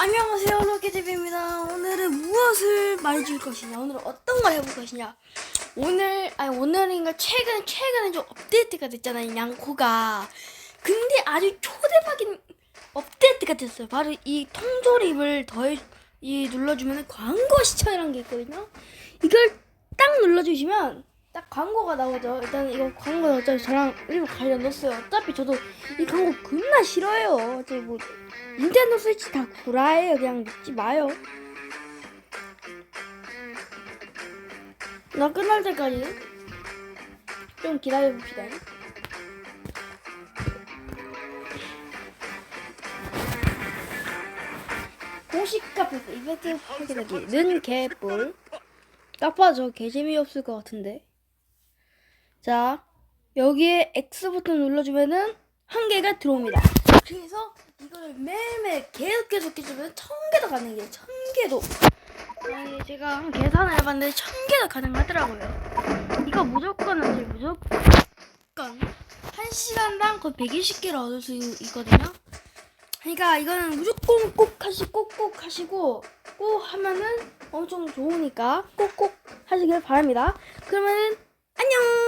안녕하세요 로켓TV입니다. 오늘은 무엇을 말해줄 것이냐? 오늘은 어떤 걸 해볼 것이냐? 오늘 아니 오늘인가 최근 최근에 좀 업데이트가 됐잖아요 양코가. 근데 아주 초대박인 업데이트가 됐어요. 바로 이 통조림을 더해 이 눌러주면 광고 시청이라는 게 있거든요. 이걸 딱 눌러주시면 딱 광고가 나오죠 일단 이거 광고는 어차피 저랑 일부 관련 넣었어요 어차피 저도 이 광고 겁나 싫어요 어차피 뭐 닌텐도 스위치 다 구라예요. 그냥 믿지 마요. 나 끝날 때까지 좀 기다려 봅시다. 공식 카페에서 이벤트 확인하기는 개뿔. 딱 봐도 개 재미 없을 것 같은데. 자, 여기에 X 버튼 눌러주면은 한 개가 들어옵니다. 그래서 이거를 매일매일 계속 계속 해주면 천 개도 가능해요. 천 개도. 아니, 제가 한 계산을 해봤는데 천 개도 가능하더라고요. 이거 무조건 하세요. 무조건. 한 시간당 거의 120개를 얻을 수 있거든요. 그러니까 이거는 무조건 꼭 하시 꼭꼭 하시고 꼭 하면은 엄청 좋으니까 꼭꼭 하시길 바랍니다. 그러면은 안녕.